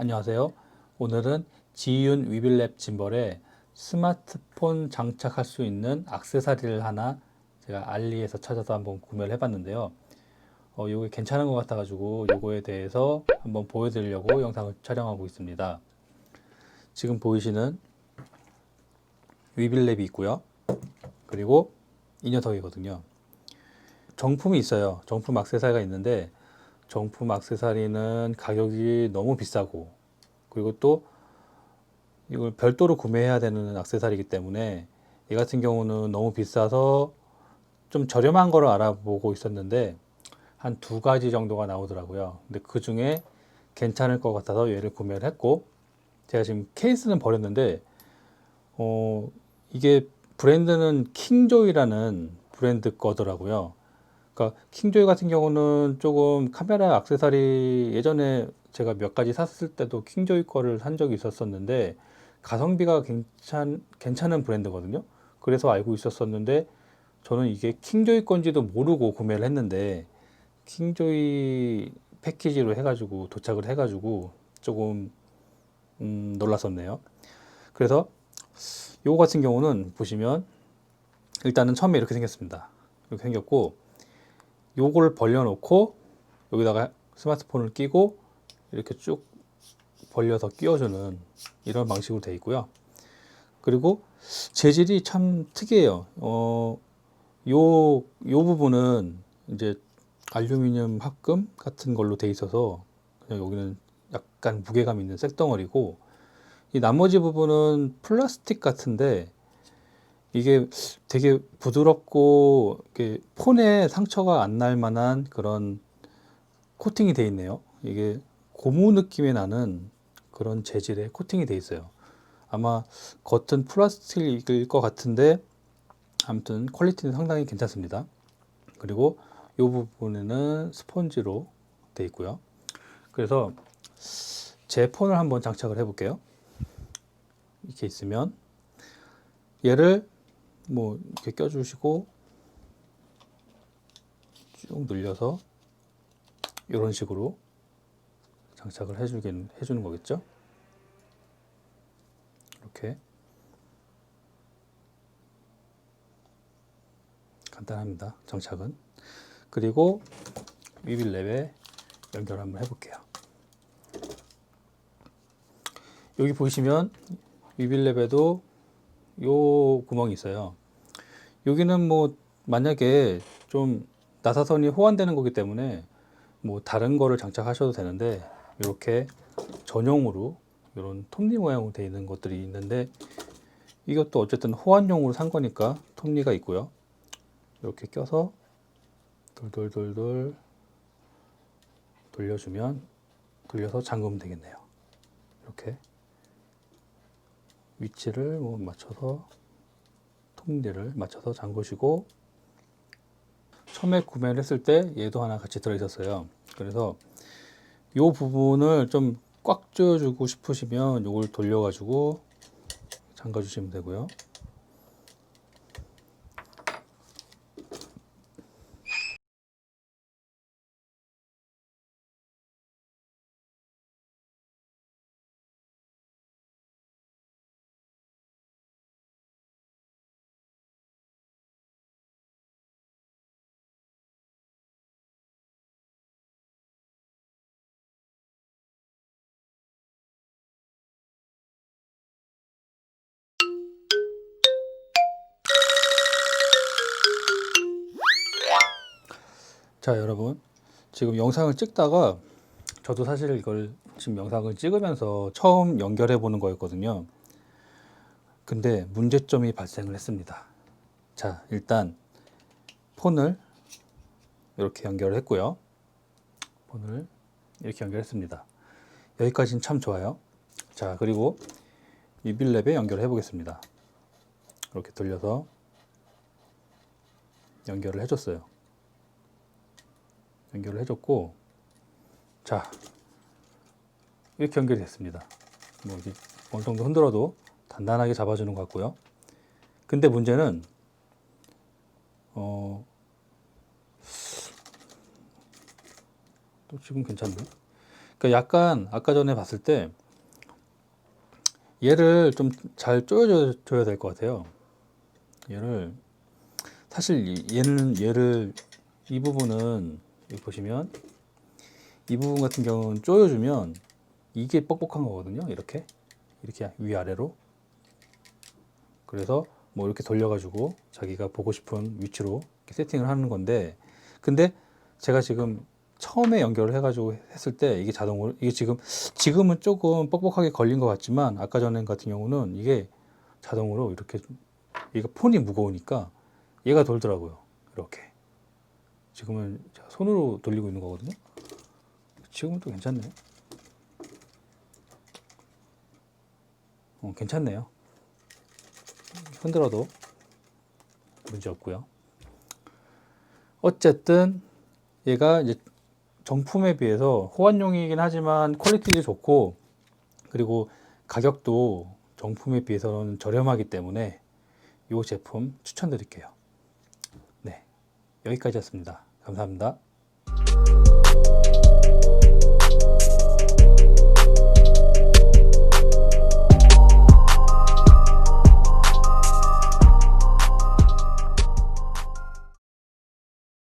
안녕하세요. 오늘은 지윤 위빌랩 짐벌에 스마트폰 장착할 수 있는 액세서리를 하나 제가 알리에서 찾아서 한번 구매를 해봤는데요. 어, 이게 괜찮은 것 같아가지고 이거에 대해서 한번 보여드리려고 영상을 촬영하고 있습니다. 지금 보이시는 위빌랩이 있고요. 그리고 이 녀석이거든요. 정품이 있어요. 정품 액세서리가 있는데 정품 액세서리는 가격이 너무 비싸고 그리고 또 이걸 별도로 구매해야 되는 액세서리이기 때문에 이 같은 경우는 너무 비싸서 좀 저렴한 거를 알아보고 있었는데 한 두 가지 정도가 나오더라고요. 근데 그 중에 괜찮을 것 같아서 얘를 구매를 했고 제가 지금 케이스는 버렸는데 어 이게 브랜드는 킹조이라는 브랜드 거더라고요. 그러니까 킹조이 같은 경우는 조금 카메라 액세서리 예전에 제가 몇 가지 샀을 때도 킹조이 거를 산 적이 있었었는데 가성비가 괜찮 괜찮은 브랜드거든요. 그래서 알고 있었었는데 저는 이게 킹조이 건지도 모르고 구매를 했는데 킹조이 패키지로 해가지고 도착을 해가지고 조금 음, 놀랐었네요. 그래서 요거 같은 경우는 보시면 일단은 처음에 이렇게 생겼습니다. 이렇게 생겼고 요걸 벌려놓고 여기다가 스마트폰을 끼고 이렇게 쭉 벌려서 끼워주는 이런 방식으로 되어 있고요. 그리고 재질이 참 특이해요. 어, 요, 요 부분은 이제 알루미늄 합금 같은 걸로 돼 있어서 그냥 여기는 약간 무게감 있는 쇳덩어리고 이 나머지 부분은 플라스틱 같은데 이게 되게 부드럽고 이렇게 폰에 상처가 안 날 만한 그런 코팅이 돼 있네요. 이게 고무 느낌이 나는 그런 재질의 코팅이 돼 있어요. 아마 겉은 플라스틱일 것 같은데 아무튼 퀄리티는 상당히 괜찮습니다. 그리고 이 부분에는 스펀지로 돼 있고요. 그래서 제 폰을 한번 장착을 해 볼게요. 이렇게 있으면 얘를 뭐 이렇게 껴주시고 쭉 늘려서 이런 식으로 장착을 해주긴 해주는 거겠죠. 이렇게 간단합니다. 장착은 그리고 위빌랩에 연결 한번 해볼게요. 여기 보시면 위빌랩에도 요 구멍이 있어요. 여기는 뭐 만약에 좀 나사선이 호환되는 거기 때문에 뭐 다른 거를 장착하셔도 되는데 이렇게 전용으로 이런 톱니 모양으로 되어 있는 것들이 있는데 이것도 어쨌든 호환용으로 산 거니까 톱니가 있고요. 이렇게 껴서 돌돌돌돌 돌려주면 돌려서 잠그면 되겠네요. 이렇게 위치를 뭐 맞춰서 톱니를 맞춰서 잠그시고 처음에 구매를 했을 때 얘도 하나 같이 들어 있었어요. 그래서 이 부분을 좀 꽉 조여주고 싶으시면 이걸 돌려가지고 잠가 주시면 되고요. 자, 여러분. 지금 영상을 찍다가 저도 사실 이걸 지금 영상을 찍으면서 처음 연결해 보는 거였거든요. 근데 문제점이 발생을 했습니다. 자, 일단 폰을 이렇게 연결을 했고요. 폰을 이렇게 연결했습니다. 여기까지는 참 좋아요. 자, 그리고 유빌랩에 연결해 보겠습니다. 이렇게 돌려서 연결을 해줬어요. 연결을 해줬고 자 이렇게 연결이 됐습니다. 뭐 어느 정도 흔들어도 단단하게 잡아주는 것 같고요. 근데 문제는 어, 또 지금 괜찮네. 그러니까 약간 아까 전에 봤을 때 얘를 좀 잘 조여줘야 될 것 같아요. 얘를 사실 이- 얘는 얘를 이 부분은 여기 보시면 이 부분 같은 경우는 조여주면 이게 뻑뻑한 거거든요. 이렇게. 이렇게 위아래로. 그래서 뭐 이렇게 돌려가지고 자기가 보고 싶은 위치로 세팅을 하는 건데 근데 제가 지금 처음에 연결을 해가지고 했을 때 이게 자동으로 이게 지금 지금은 조금 뻑뻑하게 걸린 것 같지만 아까 전에 같은 경우는 이게 자동으로 이렇게 얘가 폰이 무거우니까 얘가 돌더라고요. 이렇게 지금은 손으로 돌리고 있는 거거든요 지금은 또 괜찮네 어, 괜찮네요 흔들어도 문제 없고요. 어쨌든 얘가 이제 정품에 비해서 호환용이긴 하지만 퀄리티도 좋고 그리고 가격도 정품에 비해서는 저렴하기 때문에 이 제품 추천드릴게요. 네, 여기까지였습니다. 감사합니다.